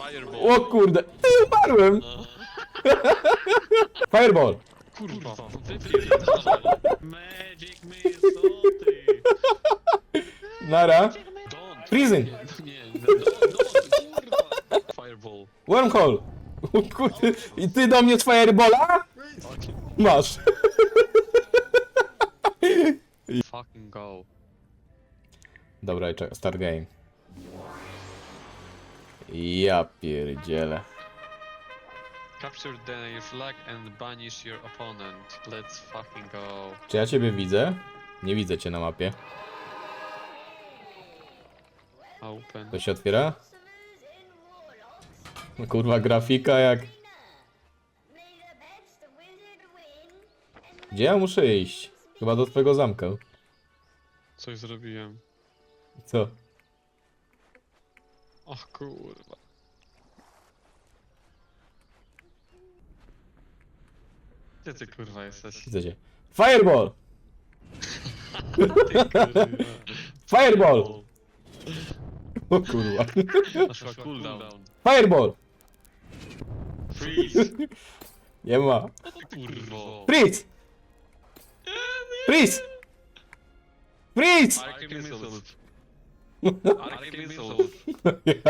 Fireball. O kurde, ty umarłem! Fireball! Kurwa, wypierdolę. Magic missile, ty. Nara. Don't. Freezing! Nie, nie, no, don't, kurwa. Fireball. Wormhole! O kurde, i ty do mnie z Firebola? Masz. Fucking go. Dobra, czekaj, start game. Ja pierdzielę. Capture their flag and banish your opponent. Let's fucking go. Czy ja ciebie widzę? Nie widzę cię na mapie. Open. To się otwiera? No Kurwa, grafika jak... Gdzie ja muszę iść? Chyba do twojego zamka. Coś zrobiłem. Co? Och kurwa. Gdzie ty kurwa jesteś? Widzę cię. Fireball! Ty, kurwa. Fireball! O kurwa. Naszła cooldown. Fireball! Freeze! Nie ma. O kurwo! Freeze! Freeze! Freeze! Missiles. Jak,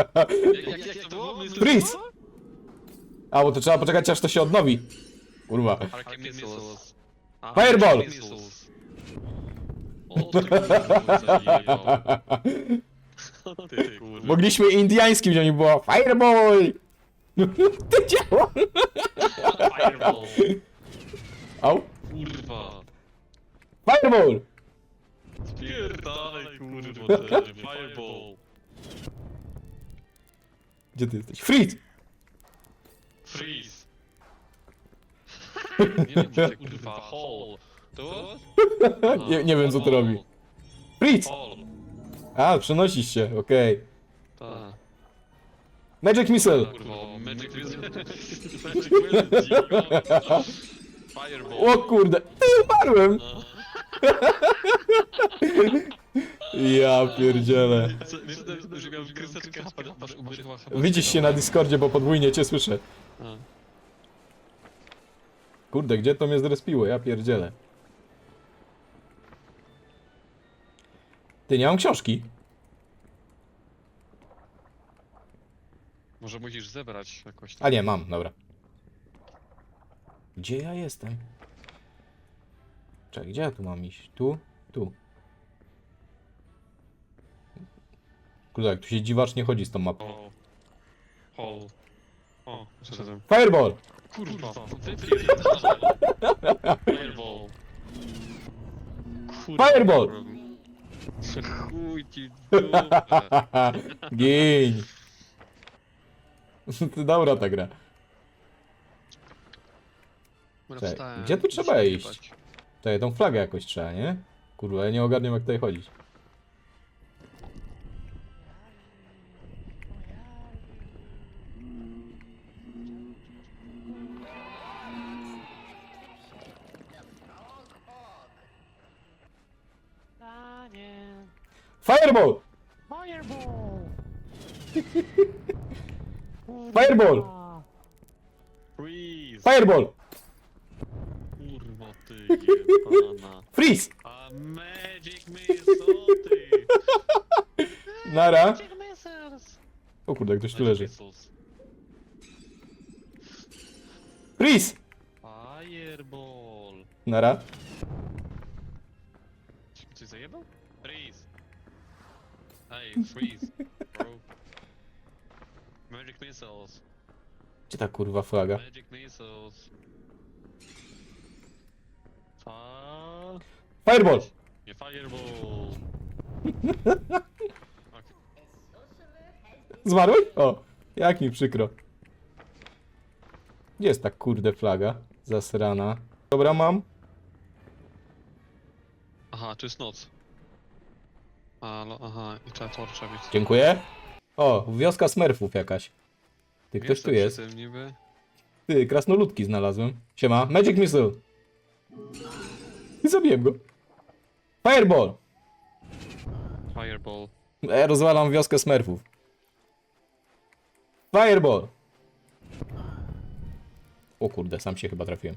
jak, jak to było? Freeze! A, bo to trzeba poczekać aż to się odnowi. Kurwa. Arcane missiles. A, Fireball! Arcane missiles. O ty kurwa, zajebał. O ty kurwa. Mogliśmy indiańskim wziąć, było Fireball! Ty działa! Fireball! Au! Kurwa! Fireball! Spierdalaj kurwa, ty, Fireball! Gdzie ty jesteś? Freeze! Freeze! Nie wiem gdzie kurwa, hole! Tu? Nie, nie wiem co to robi. Freeze! Hole! A, przenosisz się, okej. Tak. Magic Missile! Kurwa, Magic Wizard. Magic Wizard. Fireball. O kurde, ty umarłem! Ja pierdzielę. Że masz chyba. Widzisz się na Discordzie, bo podwójnie cię słyszę. A. Kurde, gdzie to mnie zrespiło? Ja pierdzielę. Ty, nie mam książki. Może musisz zebrać jakoś A nie, mam, dobra. Gdzie ja jestem? Czekaj, gdzie ja tu mam iść? Tu? Tu. Kurde, jak tu się dziwacznie chodzi z tą mapą. O. O, przeszedłem. Fireball! Kurwa. Fireball. Kurwa. Fireball! Chuj ci w dupę. Gień! To Dobra ta gra. Dobra, Czekaj, wstałem. gdzie tu trzeba Muszę iść? jebać. Czekaj, tą flagę jakoś trzeba, nie? Kurwa, ja nie ogarniam jak tutaj chodzić. Fireball! Fireball! Fireball! Fireball! Kurwa ty jebana. Freeze! A Magic Missile ty! Nara! Magic missiles! O kurde, ktoś tu leży. missiles. Freeze! Fireball! Nara. Czy Coś zajebał? Freeze! Hey, freeze, bro. Magic Missiles. Gdzie ta kurwa flaga? Magic Missiles. Fireball! Nie Fireball! Zmarłeś? O, jak mi przykro. Gdzie jest ta kurde flaga? Zasrana. Dobra, mam. Aha, to jest noc. A, no, aha, i trzeba torcza mieć. Dziękuję. O, wioska smurfów jakaś. Ty, ktoś tu jest. tym niby. Ty, krasnoludki znalazłem. Siema, Magic Missile. I zabiłem go. Fireball! Fireball. E, rozwalam wioskę smurfów. Fireball! O kurde, sam się chyba trafiłem.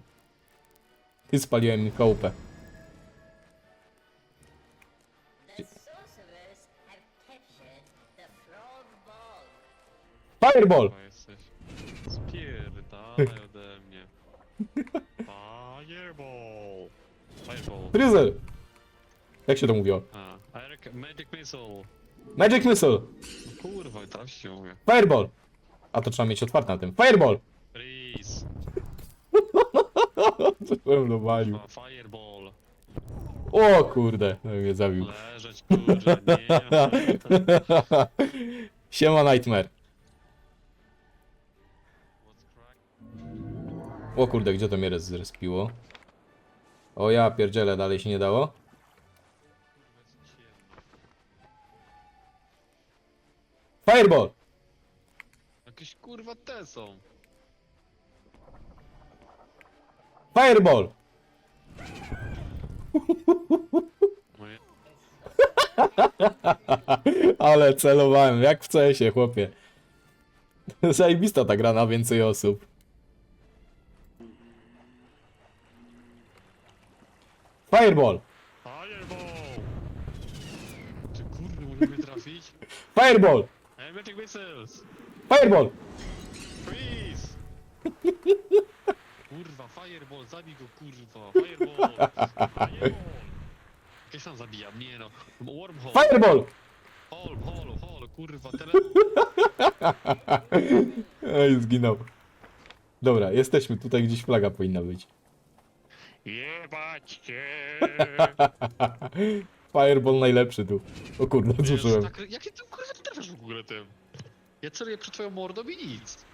Ty spaliłem mi ball. Fireball! Jesteś. Spierdalaj ode mnie. Fireball! Fireball. Jak się to mówiło? A, Eric, Magic Missile. Magic Missile! No kurwa, tam się mówię. Fireball! A to trzeba mieć otwarte na tym. Fireball! Freeze. Dowalił? A, Fireball. O kurde, no mnie zabił. Leżeć, kurze, nie. Siema Nightmare. O kurde, gdzie to mnie res- zrespiło? O ja pierdzielę, dalej się nie dało? Fireball! Jakieś kurwa te są. Fireball! Moje... Ale celowałem, jak w CS-ie, chłopie. Zajebista ta gra na więcej osób. Fireball! Fireball! Ty kurde, mogę mnie trafić? Fireball! Missiles! Fireball! Freeze! Kurwa, Fireball, zabij go, kurwa! Fireball! Fireball! Jak sam zabijam, nie no. Wormhole! Fireball! Hole, hole, hole, kurwa, tele... Ej, zginął. Dobra, jesteśmy tutaj, gdzieś flaga powinna być. Jebać cię! Fireball najlepszy tu. O kurde, Wiesz, zużyłem. tak, jakie ty kurwa trafiasz w ogóle tym? Ja celuję przed twoją mordą i nic.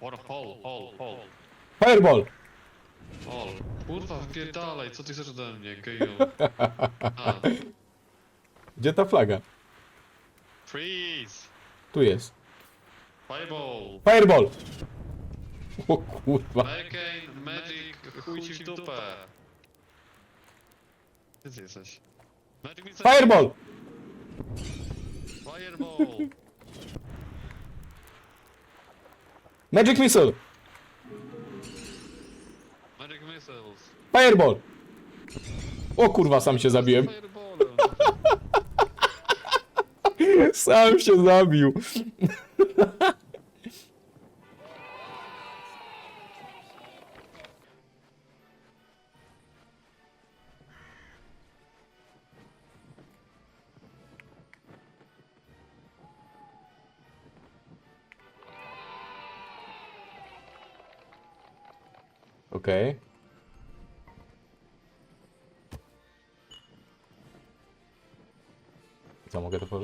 Or hole, hole, hole, Fireball! hole. Kurwa, wypierdalaj, co ty chcesz ode mnie, geju? A, Gdzie ta flaga? freeze! Tu jest. Fireball! Fireball! O kurwa. Hurricane, Magic, chuj ci w dupę! Gdzie ty jesteś? Magic! Fireball! Fireball! Magic Missile! Magic Missiles! Fireball! O kurwa, sam się zabiłem. Fireballem! Sam się zabił.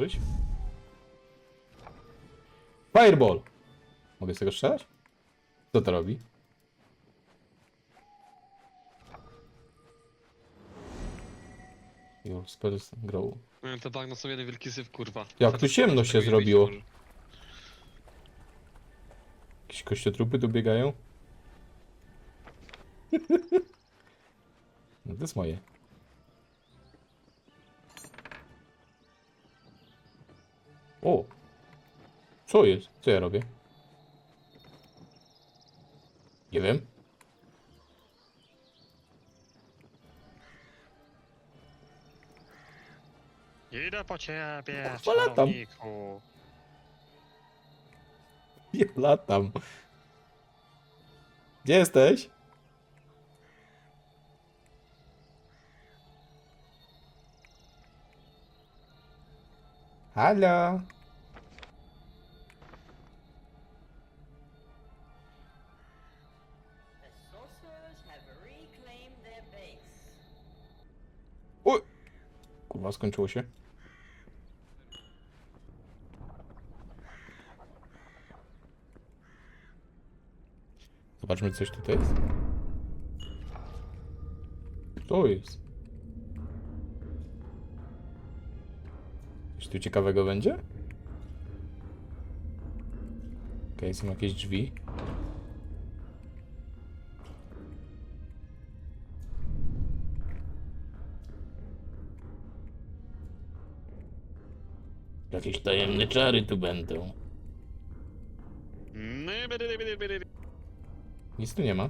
Pożyć? Fireball! Mogę z tego strzelać? Co to robi? Your spells grow. Miałem te bagno są jeden wielki syf, kurwa. Jak tu ciemno się Tego nie zrobiło. Jakieś kościotrupy tu biegają? No to jest moje. O! Co jest? Co ja robię? Nie wiem. Idę po ciebie, Kurwa, latam. czarowniku. Ja latam. Gdzie jesteś? Halo? O! Kurwa, skończyło się. Zobaczmy, coś tutaj jest. Co jest? Coś tu ciekawego będzie? Okej, są jakieś drzwi. Jakieś tajemne czary tu będą. Nic tu nie ma.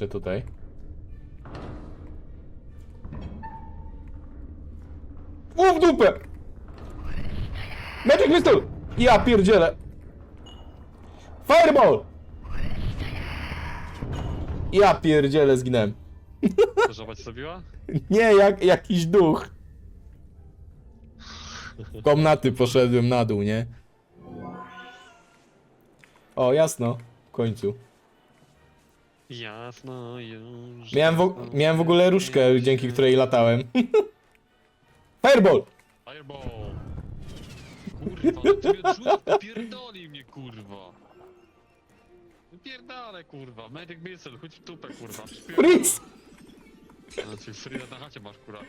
Jeszcze tutaj. U w dupę! Magic Missile! Ja pierdzielę! Fireball! Ja pierdzielę, zginąłem. Żaba cię zabiła? Nie, jak jakiś duch. Komnaty poszedłem na dół, nie? O, jasno. W końcu. Jasno już. Miałem w, miałem w ogóle różkę, dzięki której latałem. Fireball! Fireball! Kurwa, no ty mnie odrzuca, pierdoli mnie, kurwa. Pierdolę, kurwa. Magic Missile, chodź w tupę, kurwa. Freeze! Znaczy, Freeza na chacie masz, kurwa.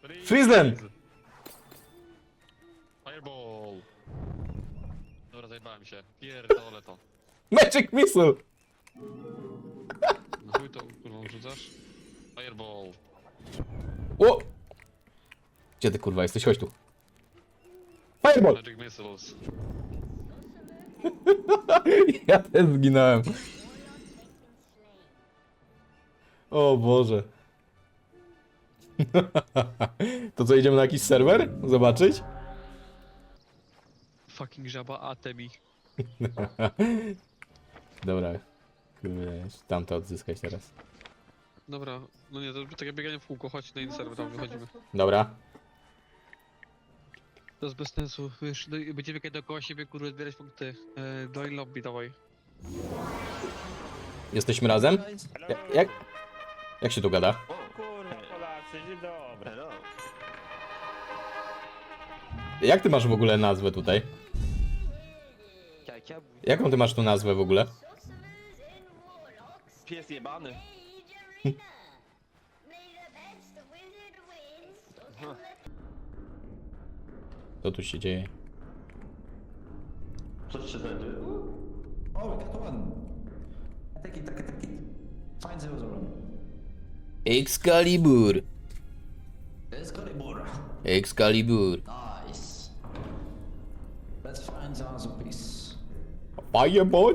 Freeze. Freeze them! Fireball! Dobra, zajebałem się. Pierdolę to. Magic Missile! Chuj to, kurwa, rzucasz? Fireball. O! Gdzie ty kurwa jesteś? Chodź tu. Fireball! Magic Missiles. Ja też zginąłem. O Boże. To co, idziemy na jakiś serwer? Zobaczyć? Fucking żaba Atemi. Dobra. Kurde, Tamto odzyskać teraz. Dobra, no nie, to takie bieganie w kółko, chodź na inny serwer, tam wychodzimy. Dobra. To jest bez sensu, wiesz, no, i będziemy biegać dookoła siebie, kurwa, zbierać punkty. E, do lobby, dawaj. Jesteśmy razem? Ja, jak? Jak się tu gada? Kurwa, Polacy, dzień dobry, no. Jak ty masz w ogóle nazwę tutaj? Jaką ty masz tu nazwę w ogóle? Pies jebany. Co tu się dzieje? Co ci się znajdzie? Oh, we got one. Take it, take it, take it. Find zero zero. Excalibur! Excalibur. Excalibur! Nice. Let's find the other piece. Fireball?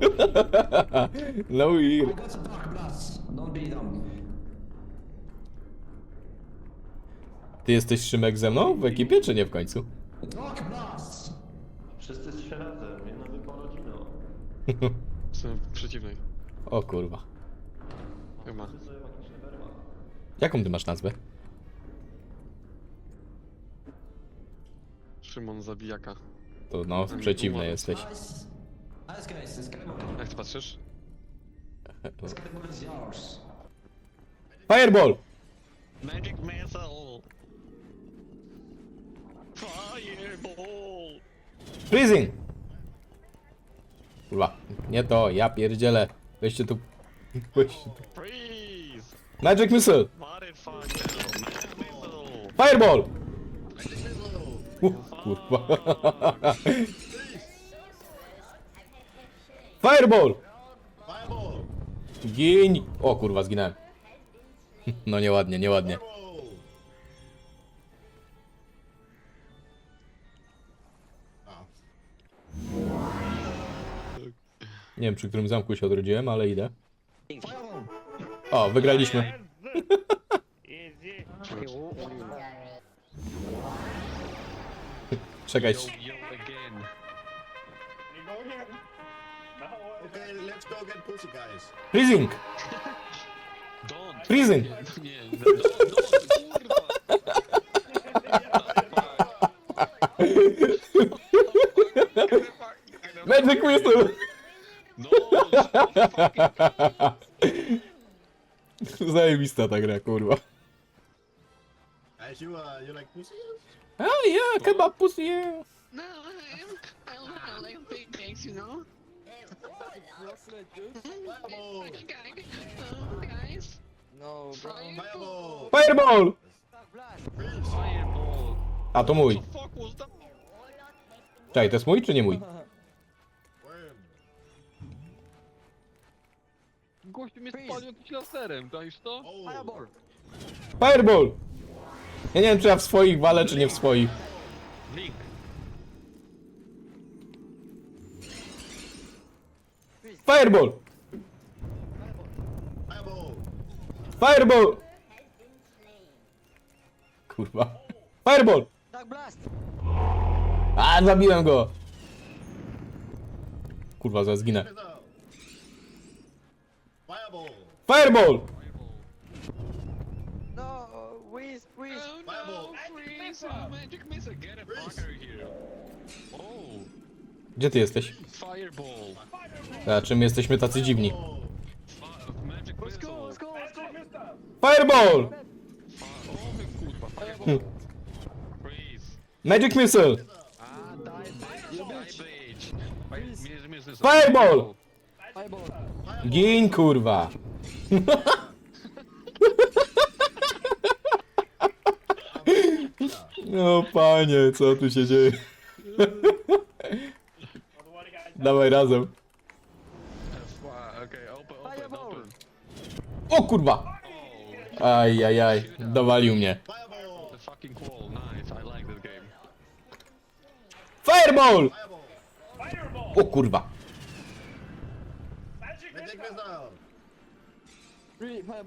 no I here. got the dark blast. Don't be dumb. Ty jesteś Szymek ze mną w ekipie, czy nie w końcu? Dark blast. Wszyscy jesteśmy razem, jedna wielką rodziną. Jestem w przeciwnej. O kurwa. Chyba. Jaką ty masz nazwę? Szymon Zabijaka. To no, w przeciwnej jesteś. Nice. Nice guys, Excalibur. Jak ty patrzysz? Excalibur is yours. Fireball! Magic Missile! Fireball! Freezing! Kurwa, nie to, ja pierdzielę. Weźcie tu... Weźcie tu. Freeze! Magic Missile! Motherfucker! Magic Missile! Fireball! U, kurwa. Fireball! Gin! O kurwa, zginąłem. No nieładnie, nieładnie. Nie wiem przy którym zamku się odrodziłem, ale idę. O, wygraliśmy. Czekaj. Freezing! Don't! Freezing! Nie, no nie, no, don't, kurwa! Magic! No! Zajebista ta gra, kurwa. Guys, you uh, you like pussy? Oh yeah, kebab pussy, yeah. No. I don't I like big things, you know. Fireball! Okay, guys. No, bro. Fireball! Fireball! Freeze! Fireball! A to mój. Fuck was that? Czekaj, to jest mój czy nie mój? Gościu mnie spalił jakimś laserem, dajesz to? Fireball. Fireball! Ja nie wiem, czy ja w swoich walę, czy nie w swoich. Fireball! Fireball. Fireball! Kurwa. Fireball! Dark Blast. A, zabiłem go! Kurwa, zaraz zginę. Fireball. Fireball! No, Whiz, Whiz. Oh Fireball. no, freeze! Oh, magic missile, get a fuck out of here. Oh, Gdzie ty jesteś? fireball. A czym jesteśmy tacy dziwni? Fireball! Freeze. Magic Missile! Fireball! Fireball. Gin, kurwa! No panie, co tu się dzieje? Dawaj razem. O kurwa! Aj, aj, aj. Dowalił mnie. Fireball. Fireball! O kurwa.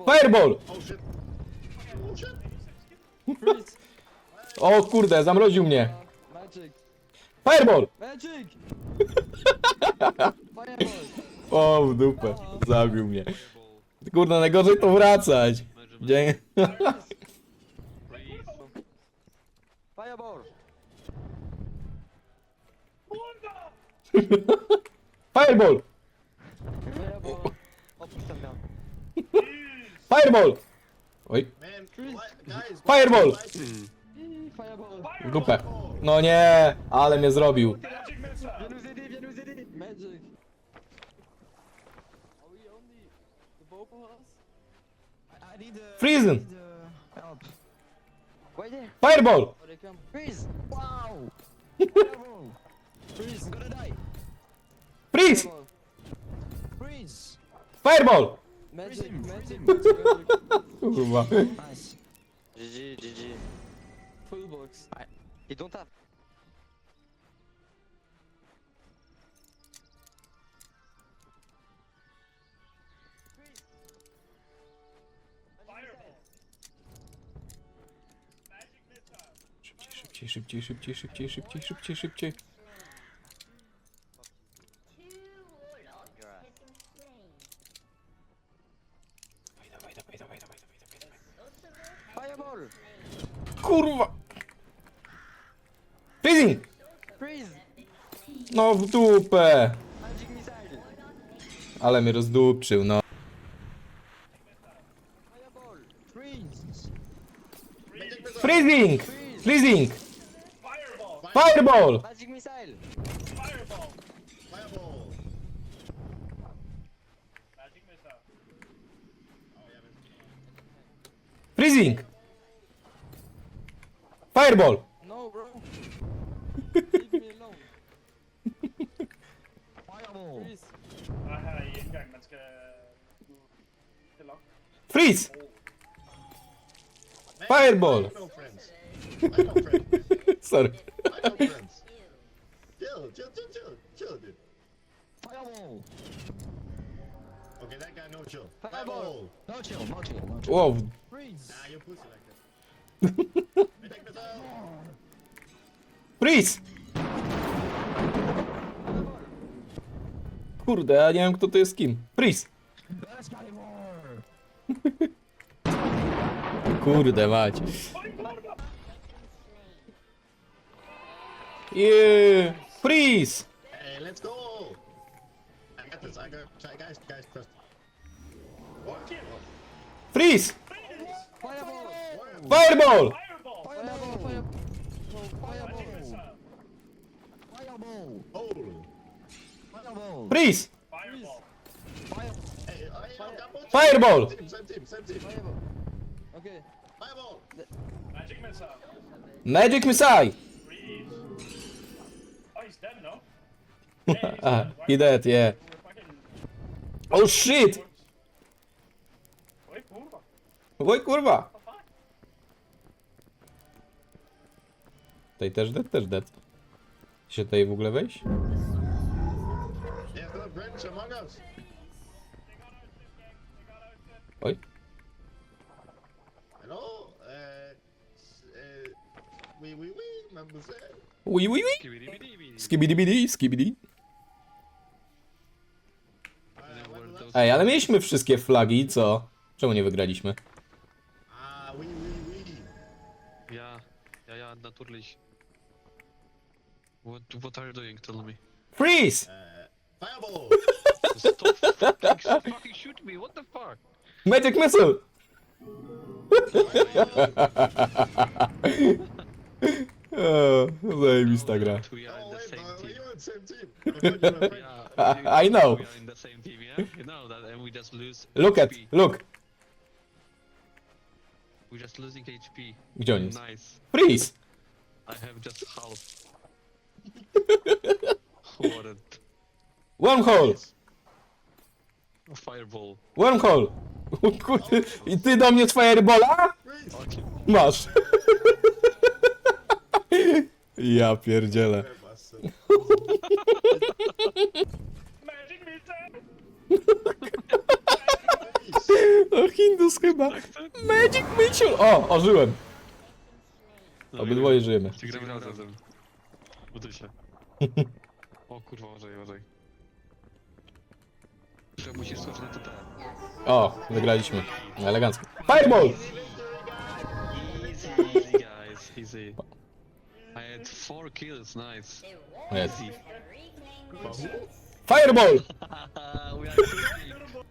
Fireball. O kurde, zamroził mnie. Fireball! O, w dupę. Zabił mnie. Kurde, najgorzej to wracać. Dzień... Fireball. Fireball! Fireball. Oj. Fireball! Fireball. w dupę. No nie, ale mnie zrobił. Aider. Magic. Are we only the both of us? I need uh, Freeze! I need, uh, help. Wait there. Fireball! Oh, they come. Freeze. Wow. Fireball. Freeze. I'm gonna die. Freeze! Fireball. Freeze. Fireball! Magic, him, magic, freeze magic. Kurwa. Nice. GG, GG. Full box. You don't have. Szybciej, szybciej, szybciej, szybciej, szybciej, szybciej, szybciej. Dawaj, dawaj, dawaj, dawaj, dawaj, dawaj, dawaj. Fireball. Kurwa! Freeze. No w dupę! Magic missile. Ale mnie rozdupczył, no. Fireball! Magic missile. Fireball! Fireball. Magic missile! Freezing! Fireball! No, bro. Leave me alone. Fireball. Freeze. Ah, her er i indgang, man skal... Det er. Freeze! Fireball. I know friends. I know friends. Sorry. I know friends. Chill, chill, chill, chill, chill, dude. Fireball. Okay, that guy no chill. Fireball. No chill, no chill, no chill. Wow. Freeze. Nah, you pussy like that. Magic missile. Freeze! Kurde, ja nie wiem kto to jest kim. Freeze! Excalibur. Kurde mać. Yeah! Freeze! Hey, let's go. I got this. I got guys, guys, trust. What? Freeze! Fireball. Fireball! Fireball! Fireball. Fireball. Fireball. Fireball. Oh. Fireball. Freeze! Fireball! Fireball! Same team, same team, same team. Fireball. Okay. Fireball. Magic missile! Magic Missile! Ah, he dead, yeah. Oh shit! Oj kurwa! Tutaj też dead, też dead. Się tutaj w ogóle wejść? No. Oj. Hello? Uh, uh, oui, oui, oui, mademoiselle. Ui, ui, ui! Skibidi, skibidi. Ej, ale mieliśmy wszystkie flagi co? Czemu nie wygraliśmy? Ja, ja, ja, natürlich. What, what are you doing? Tell me. Freeze! Uh, fireball. Stop fucking, fucking shoot me, what the fuck? Magic missile! O, zajebista gra. We are in oh, the wait, same team. you're on the same team. I. Yeah, know. We are in the same team, yeah? You know that, and we just lose Look at, HP. look! We're just losing HP. Gdzie on jest? Nice. Freeze! I have just half. what a Wormhole! fireball. Wormhole! O kurde, I ty do mnie z firebola? Masz. Ja pierdzielę. Magic. O, Hindus chyba. Magic Mitchell! O, ożyłem. Obydwoje żyjemy. Gramy razem? Buduj się. O kurwa, uważaj, uważaj. Że musisz skoczyć na. O, wygraliśmy. Elegancko. Fireball! Easy, easy guys, easy. I had four kills, nice. Yes. have reclaimed their base. Fireball! we are cooking.